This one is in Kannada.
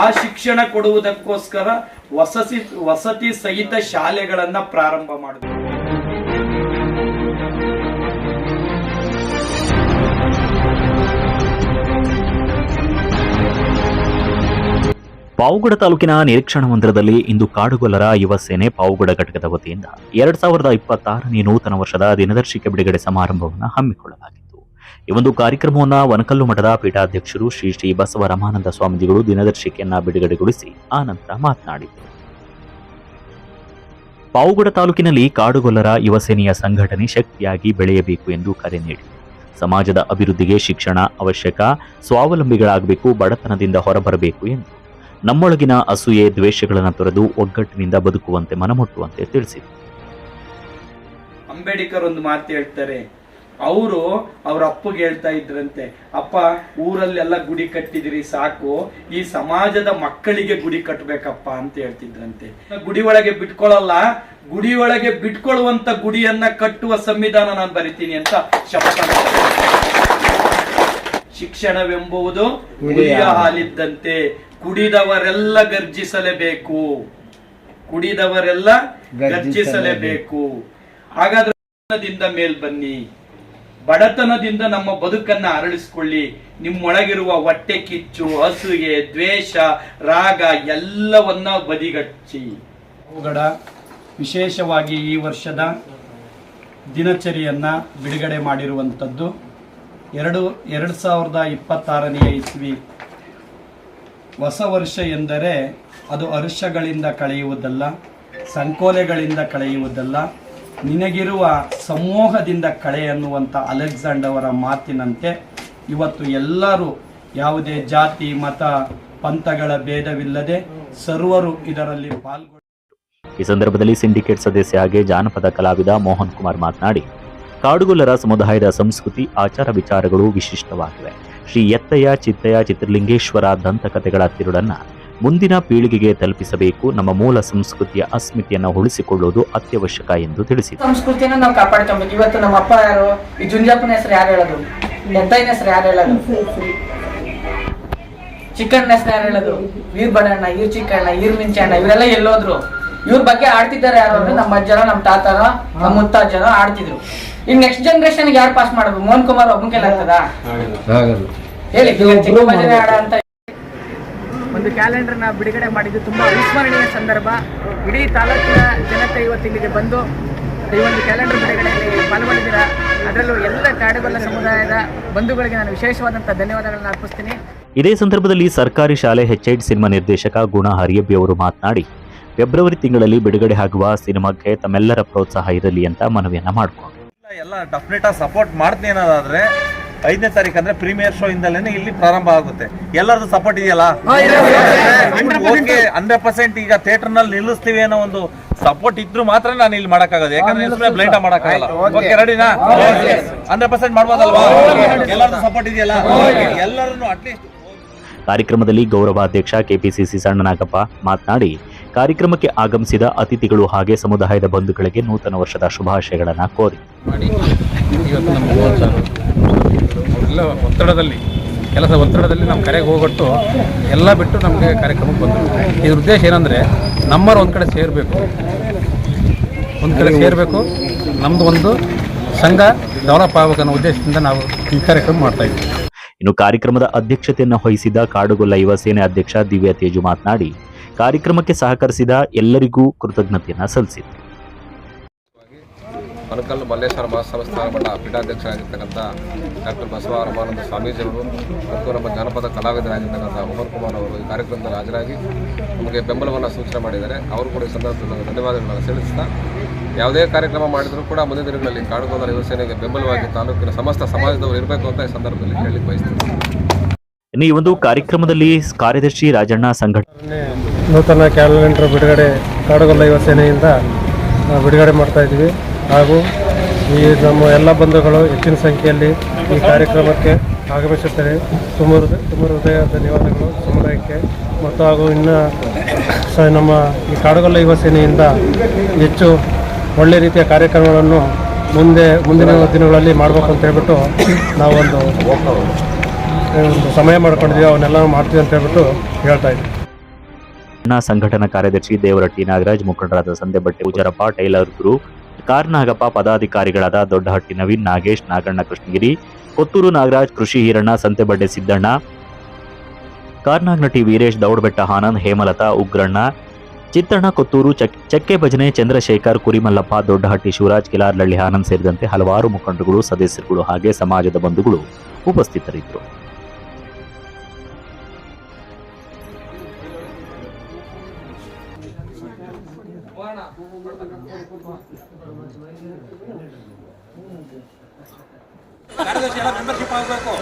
ಆ ಶಿಕ್ಷಣ ಕೊಡುವುದಕ್ಕೋಸ್ಕರ ವಸತಿ ವಸತಿ ಸಹಿತ ಶಾಲೆಗಳನ್ನ ಪ್ರಾರಂಭ ಮಾಡಿದ್ರು ಪಾವುಗಡ ತಾಲೂಕಿನ ನಿರೀಕ್ಷಣಾ ಮಂದಿರದಲ್ಲಿ ಇಂದು ಕಾಡುಗೊಲ್ಲರ ಯುವ ಸೇನೆ ಪಾವುಗಡ ಘಟಕದ ವತಿಯಿಂದ ಎರಡ್ ಸಾವಿರದ ಇಪ್ಪತ್ತಾರನೇ ನೂತನ ವರ್ಷದ ದಿನದರ್ಶಿಕೆ ಬಿಡುಗಡೆ ಸಮಾರಂಭವನ್ನು ಹಮ್ಮಿಕೊಳ್ಳಲಾಗಿತ್ತು. ಈ ಒಂದು ಕಾರ್ಯಕ್ರಮವನ್ನ ವನಕಲ್ಲು ಮಠದ ಪೀಠಾಧ್ಯಕ್ಷರು ಶ್ರೀ ಶ್ರೀ ಬಸವ ರಮಾನಂದ ಸ್ವಾಮೀಜಿಗಳು ದಿನದರ್ಶಿಕೆಯನ್ನು ಬಿಡುಗಡೆಗೊಳಿಸಿ ಆನಂತರ ಮಾತನಾಡಿದರು. ಪಾವುಗಡ ತಾಲೂಕಿನಲ್ಲಿ ಕಾಡುಗೊಲ್ಲರ ಯುವಸೇನೆಯ ಸಂಘಟನೆ ಶಕ್ತಿಯಾಗಿ ಬೆಳೆಯಬೇಕು ಎಂದು ಕರೆ ನೀಡಿ ಸಮಾಜದ ಅಭಿವೃದ್ಧಿಗೆ ಶಿಕ್ಷಣ ಅವಶ್ಯಕ, ಸ್ವಾವಲಂಬಿಗಳಾಗಬೇಕು, ಬಡತನದಿಂದ ಹೊರಬರಬೇಕು ಎಂದು ನಮ್ಮೊಳಗಿನ ಅಸೂಯೆ, ದ್ವೇಷಗಳನ್ನು ತೊರೆದು ಒಗ್ಗಟ್ಟಿನಿಂದ ಬದುಕುವಂತೆ ಮನಮುಟ್ಟುವಂತೆ ತಿಳಿಸಿದರು. ಅಂಬೇಡ್ಕರ್ ಒಂದು ಮಾತು ಹೇಳ್ತಾರೆ ಅವರು ಅವ್ರ ಅಪ್ಪಗೆ ಹೇಳ್ತಾ ಇದ್ರಂತೆ ಅಪ್ಪ ಊರಲ್ಲೆಲ್ಲ ಗುಡಿ ಕಟ್ಟಿದಿರಿ ಸಾಕು. ಈ ಸಮಾಜದ ಮಕ್ಕಳಿಗೆ ಗುಡಿ ಕಟ್ಟಬೇಕಪ್ಪ ಅಂತ ಹೇಳ್ತಿದ್ರಂತೆ. ಗುಡಿ ಒಳಗೆ ಬಿಟ್ಕೊಳ್ಳಲ್ಲ ಗುಡಿ ಒಳಗೆ ಬಿಟ್ಕೊಳ್ಳುವಂತ ಗುಡಿಯನ್ನ ಕಟ್ಟುವ ಸಂವಿಧಾನ ನಾನು ಬರಿತೀನಿ ಅಂತ ಶಪಥ ಶಿಕ್ಷಣವೆಂಬುವುದು ಶಿಕ್ಷಣವೆಂಬುದು ಹುಲಿಯ ಹಾಲಿದ್ದಂತೆ. ಕುಡಿದವರೆಲ್ಲ ಗರ್ಜಿಸಲೇಬೇಕು. ಕುಡಿದವರೆಲ್ಲ ಗರ್ಜಿಸಲೇಬೇಕು. ಹಾಗಾದ್ರೆ ಮೇಲ್ ಬನ್ನಿ. ಬಡತನದಿಂದ ನಮ್ಮ ಬದುಕನ್ನ ಅರಳಿಸ್ಕೊಳ್ಳಿ. ನಿಮ್ಮೊಳಗಿರುವ ಹೊಟ್ಟೆ ಕಿಚ್ಚು, ಹಸುಗೆ, ದ್ವೇಷ, ರಾಗ ಎಲ್ಲವನ್ನ ಬದಿಗಟ್ಟಿ. ಅವುಗಳ ವಿಶೇಷವಾಗಿ ಈ ವರ್ಷದ ದಿನಚರಿಯನ್ನ ಬಿಡುಗಡೆ ಮಾಡಿರುವಂಥದ್ದು ಎರಡು ಎರಡು ಸಾವಿರದ ಇಪ್ಪತ್ತಾರನೆಯ ಇಸ್ವಿ. ಹೊಸ ವರ್ಷ ಎಂದರೆ ಅದು ಅರುಷಗಳಿಂದ ಕಳೆಯುವುದಲ್ಲ, ಸಂಕೋಲೆಗಳಿಂದ ಕಳೆಯುವುದಲ್ಲ ನಿನಗಿರುವ ಸಮೂಹದಿಂದ ಕಳೆ ಅನ್ನುವಂಥ ಅಲೆಕ್ಸಾಂಡರ್ ಅವರ ಮಾತಿನಂತೆ ಇವತ್ತು ಎಲ್ಲರೂ ಯಾವುದೇ ಜಾತಿ, ಮತ, ಪಂಥಗಳ ಭೇದವಿಲ್ಲದೆ ಸರ್ವರು ಇದರಲ್ಲಿ ಪಾಲ್ಗೊಂಡು ಈ ಸಂದರ್ಭದಲ್ಲಿ ಸಿಂಡಿಕೇಟ್ ಸದಸ್ಯ ಹಾಗೆ ಜಾನಪದ ಕಲಾವಿದ ಮೋಹನ್ ಕುಮಾರ್ ಮಾತನಾಡಿ, ಕಾಡುಗೊಲ್ಲರ ಸಮುದಾಯದ ಸಂಸ್ಕೃತಿ, ಆಚಾರ ವಿಚಾರಗಳು ವಿಶಿಷ್ಟವಾಗಿವೆ. ಶ್ರೀ ಎತ್ತಯ್ಯ, ಚಿತ್ತಯ್ಯ, ಚಿತ್ರಲಿಂಗೇಶ್ವರ ದಂತಕಥೆಗಳ ತಿರುಳನ್ನ ಮುಂದಿನ ಪೀಳಿಗೆಗೆ ತಲುಪಿಸಬೇಕು. ನಮ್ಮ ಮೂಲ ಸಂಸ್ಕೃತಿಯ ಅಸ್ಮಿತೆಯನ್ನು ಉಳಿಸಿಕೊಳ್ಳುವುದು ಅತ್ಯವಶ್ಯಕ ಎಂದು ತಿಳಿಸಿದರು. ಸಂಸ್ಕೃತಿಯನ್ನು ನಾವು ಕಾಪಾಡ್ಕೊಬೇಕು ಇವತ್ತು ನಮ್ಮ ಅಪ್ಪ ಯಾರು? ಈ ಜುಂಜಪ್ಪನ ಹೆಸರು ಯಾರು ಹೇಳೋದು? ಎತ್ತೈನ ಹೆಸರು ಯಾರು ಹೇಳೋದು? ಚಿಕ್ಕಣ್ಣ ಹೆಸರು ಯಾರು ಹೇಳೋದು? ವೀರ್ ಬಡಣ್ಣ ಇವ್ರ ಚಿಕ್ಕಣ್ಣ ಇವ್ರ ಮಿಂಚಣ್ಣ ಇವರೆಲ್ಲ ಎಲ್ಲೋದ್ರು. ಇವ್ರ ಬಗ್ಗೆ ಆಡ್ತಿದ್ದಾರೆ ಯಾರು ಅಂದ್ರೆ ನಮ್ಮ ಅಜ್ಜನ ನಮ್ಮ ತಾತನ ನಮ್ಮ ಮುತ್ತಾಜ್ಜನ ಆಡ್ತಿದ್ರು. ಇನ್ ನೆಕ್ಸ್ಟ್ ಜನರೇಷನ್ ಯಾರು ಪಾಸ್ ಮಾಡೋದು? ಮೋಹನ್ ಕುಮಾರ್ ಒಬ್ಬನ ಕೈಲಿ ಹೇಳಿ ಹೇಳಿ ಭಜನೆ ಆಡ ಅಂತ ಒಂದು ಕ್ಯಾಲೆಂಡರ್ನ ಬಿಡುಗಡೆ ಮಾಡಿದ್ದು ತುಂಬಾ ಅವಿಸ್ಮರಣೀಯ ಸಂದರ್ಭ. ಇಡೀ ತಾಲೂಕಿನ ಜನತೆ ಇವತ್ತು ಇಲ್ಲಿಗೆ ಬಂದು ಈ ಒಂದು ಕ್ಯಾಲೆಂಡರ್ ಬಿಡುಗಡೆಯಲ್ಲಿ ಪಾಲ್ಗೊಂಡಿದ್ದೀರ. ಅದರಲ್ಲೂ ಎಲ್ಲ ಕಾಡುಗೊಲ್ಲ ಸಮುದಾಯದ ಬಂಧುಗಳಿಗೆ ನಾನು ವಿಶೇಷವಾದಂಥ ಧನ್ಯವಾದಗಳನ್ನು ಅರ್ಪಿಸ್ತೀನಿ. ಇದೇ ಸಂದರ್ಭದಲ್ಲಿ ಸರ್ಕಾರಿ ಶಾಲೆ ಹೆಚ್ಐಡ್ ಸಿನಿಮಾ ನಿರ್ದೇಶಕ ಗುಣ ಹರಿಯಬ್ಬಿ ಅವರು ಮಾತನಾಡಿ ಫೆಬ್ರವರಿ ತಿಂಗಳಲ್ಲಿ ಬಿಡುಗಡೆ ಆಗುವ ಸಿನಿಮಾಕ್ಕೆ ತಮ್ಮೆಲ್ಲರ ಪ್ರೋತ್ಸಾಹ ಇರಲಿ ಅಂತ ಮನವಿಯನ್ನ ಮಾಡಿಕೊಂಡು ಎಲ್ಲ ಡೆಫಿನೆಟ್ ಆಗಿ ಸಪೋರ್ಟ್ ಮಾಡ್ತೀನಿ ಅನ್ನೋದಾದ್ರೆ ಐದನೇ ತಾರೀಕು ಅಂದ್ರೆ ಪ್ರೀಮಿಯರ್ ಶೋ ಇಂದಲೇ ಇಲ್ಲಿ ಪ್ರಾರಂಭ ಆಗುತ್ತೆ. ಎಲ್ಲರದು ಸಪೋರ್ಟ್ ಇದೆಯಲ್ಲ? ಓಕೆ ಹಂಡ್ರೆಡ್ ಪರ್ಸೆಂಟ್ ಈಗ ಥಿಯೇಟರ್ನಲ್ಲಿ ನಿಲ್ಲಿಸ್ತೀವಿ ಅನ್ನೋ ಒಂದು ಸಪೋರ್ಟ್ ಇದ್ರು ಮಾತ್ರ ನಾನು ಇಲ್ಲಿ ಮಾಡಕ್ಕಾಗೋದು. ಯಾಕಂದ್ರೆ ಬ್ಲೈಟ್ ಬ್ಲೈಂಡ್ ಮಾಡಕ್ಕಾಗಲ್ಲ. ಓಕೆ ರೆಡಿನಾ ಹಂಡ್ರೆಡ್ ಪರ್ಸೆಂಟ್ ಮಾಡ್ಬೋದಲ್ವಾ? ಎಲ್ಲರದು ಸಪೋರ್ಟ್ ಇದೆಯಲ್ಲ? ಎಲ್ಲರನ್ನು ಅಟ್ಲೀಸ್ಟ್ ಕಾರ್ಯಕ್ರಮದಲ್ಲಿ ಗೌರವಾಧ್ಯಕ್ಷ ಕೆಪಿಸಿಸಿ ಸಣ್ಣನಾಗಪ್ಪ ಮಾತನಾಡಿ ಕಾರ್ಯಕ್ರಮಕ್ಕೆ ಆಗಮಿಸಿದ ಅತಿಥಿಗಳು ಹಾಗೆ ಸಮುದಾಯದ ಬಂಧುಗಳಿಗೆ ನೂತನ ವರ್ಷದ ಶುಭಾಶಯಗಳನ್ನು ಕೋರಿ. ಎಲ್ಲ ಒತ್ತಡದಲ್ಲಿ ಕೆಲಸ ಒತ್ತಡದಲ್ಲಿ ನಮ್ಮ ಕರೆಗೆ ಹೋಗೊಟ್ಟು ಎಲ್ಲ ಬಿಟ್ಟು ನಮಗೆ ಕಾರ್ಯಕ್ರಮಕ್ಕೆ ಬಂದರು. ಇದ್ರ ಉದ್ದೇಶ ಏನಂದರೆ ನಮ್ಮರು ಒಂದು ಕಡೆ ಸೇರಬೇಕು. ಒಂದು ಕಡೆ ಸೇರಬೇಕು. ನಮ್ಮದು ಒಂದು ಸಂಘ ಡೆವಲಪ್ ಆಗಬೇಕು ಅನ್ನೋ ಉದ್ದೇಶದಿಂದ ನಾವು ಈ ಕಾರ್ಯಕ್ರಮ ಮಾಡ್ತಾಯಿದ್ವಿ ಇನ್ನು ಕಾರ್ಯಕ್ರಮದ ಅಧ್ಯಕ್ಷತೆಯನ್ನು ವಹಿಸಿದ ಕಾಡುಗೊಲ್ಲ ಯುವ ಸೇನೆ ಅಧ್ಯಕ್ಷ ದಿವ್ಯಾ ತೇಜು ಮಾತನಾಡಿ, ಕಾರ್ಯಕ್ರಮಕ್ಕೆ ಸಹಕರಿಸಿದ ಎಲ್ಲರಿಗೂ ಕೃತಜ್ಞತೆಯನ್ನು ಸಲ್ಲಿಸಿದರು. ಮನಕಲ್ಲು ಮಲ್ಲೇಶ್ವರ ಮಹಾಸಂಸ್ಥಾನ ಮಠ ಪೀಠಾಧ್ಯಕ್ಷರಾಗಿರ್ತಕ್ಕಂಥ ಡಾಕ್ಟರ್ ಬಸವ ರಮಾನಂದ ಸ್ವಾಮೀಜಿಯವರು ಮತ್ತು ನಮ್ಮ ಜಾನಪದ ಕಲಾವಿದರಾಗಿರ್ತಕ್ಕಂಥ ಮೋಹನ್ ಕುಮಾರ್ ಅವರು ಈ ಕಾರ್ಯಕ್ರಮದಲ್ಲಿ ಹಾಜರಾಗಿ ನಮಗೆ ಬೆಂಬಲವನ್ನು ಸೂಚನೆ ಮಾಡಿದ್ದಾರೆ. ಅವರು ಕೂಡ ಈ ಸಂದರ್ಭದಲ್ಲಿ ಧನ್ಯವಾದಗಳನ್ನು ಸಲ್ಲಿಸ್ತಾ ಯಾವುದೇ ಕಾರ್ಯಕ್ರಮ ಮಾಡಿದರೂ ಕೂಡ ಮುಂದಿನ ದಿನಗಳಲ್ಲಿ ಕಾಡುಗೋದರ ಯುವಸೇನೆಗೆ ಬೆಂಬಲವಾಗಿ ತಾಲೂಕಿನ ಸಮಸ್ತ ಸಮಾಜದವರು ಇರಬೇಕು ಅಂತ ಈ ಸಂದರ್ಭದಲ್ಲಿ ಹೇಳಿ ಬಯಸ್ತೀನಿ. ಇನ್ನು ಈ ಒಂದು ಕಾರ್ಯಕ್ರಮದಲ್ಲಿ ಕಾರ್ಯದರ್ಶಿ ರಾಜಣ್ಣ ಸಂಘಟನೆ ನೂತನ ಕ್ಯಾಲೆಂಡರ್ ಬಿಡುಗಡೆ ಕಾಡುಗೊಲ್ಲ ಯುವಸೇನೆಯಿಂದ ಬಿಡುಗಡೆ ಮಾಡ್ತಾ ಇದ್ದೀವಿ. ಹಾಗೂ ಈ ನಮ್ಮ ಎಲ್ಲ ಬಂಧುಗಳು ಹೆಚ್ಚಿನ ಸಂಖ್ಯೆಯಲ್ಲಿ ಈ ಕಾರ್ಯಕ್ರಮಕ್ಕೆ ಆಗಮಿಸುತ್ತಾರೆ. ತುಂಬ ಹೃದಯ ತುಂಬ ಹೃದಯ ಧನ್ಯವಾದಗಳು ಸಮುದಾಯಕ್ಕೆ ಮತ್ತು ಹಾಗೂ ಇನ್ನು ಸ ನಮ್ಮ ಈ ಕಾಡುಗೊಲ್ಲ ಯುವ ಸೇನೆಯಿಂದ ಹೆಚ್ಚು ಒಳ್ಳೆ ರೀತಿಯ ಕಾರ್ಯಕ್ರಮಗಳನ್ನು ಮುಂದೆ ಮುಂದಿನ ದಿನಗಳಲ್ಲಿ ಮಾಡಬೇಕು ಅಂತ ಹೇಳ್ಬಿಟ್ಟು ನಾವೊಂದು ಒಂದು ಸಮಯ ಮಾಡ್ಕೊಂಡಿದ್ದೀವಿ ಅವನ್ನೆಲ್ಲ ಮಾಡ್ತೀವಿ ಅಂತ ಹೇಳ್ಬಿಟ್ಟು ಹೇಳ್ತಾ ಇದ್ದೀವಿ. ಅಣ್ಣ ಸಂಘಟನಾ ಕಾರ್ಯದರ್ಶಿ ದೇವರಟ್ಟಿ ನಾಗರಾಜ್, ಮುಖಂಡರಾದ ಸಂದೆಬಟ್ಟೆ ಪೂಜಾರಪ್ಪ, ಟೈಲರ್ ಗುರು, ಕಾರ್ನಾಗಪ್ಪ ಪದಾಧಿಕಾರಿಗಳಾದ ದೊಡ್ಡಹಟ್ಟಿ ನವೀನ್ ನಾಗೇಶ್, ನಾಗಣ್ಣ ಕೃಷ್ಣಗಿರಿ, ಕೊತ್ತೂರು ನಾಗರಾಜ್, ಕೃಷಿ ಹೀರಣ್ಣ, ಸಂತೆಬಡ್ಡೆ ಸಿದ್ದಣ್ಣ, ಕಾರ್ನಾಗ್ನಟಿ ವೀರೇಶ್, ದೌಡ್ಬೆಟ್ಟ ಆನಂದ್, ಹೇಮಲತಾ ಉಗ್ರಣ್ಣ ಚಿತ್ರಣ ಕೊತ್ತೂರು ಚಕ್ಕೆ ಭಜನೆ ಚಂದ್ರಶೇಖರ್ ಕುರಿಮಲ್ಲಪ್ಪ ದೊಡ್ಡಹಟ್ಟಿ ಶಿವರಾಜ್ ಕಿಲಾರ್ಲಳ್ಳಿ ಆನಂದ್ ಸೇರಿದಂತೆ ಹಲವಾರು ಮುಖಂಡರುಗಳು ಸದಸ್ಯರುಗಳು ಹಾಗೆ ಸಮಾಜದ ಬಂಧುಗಳು ಉಪಸ್ಥಿತರಿದ್ದರು. ಮೆಂಬರ್ಶಿಪ್ ಆಗಬೇಕು.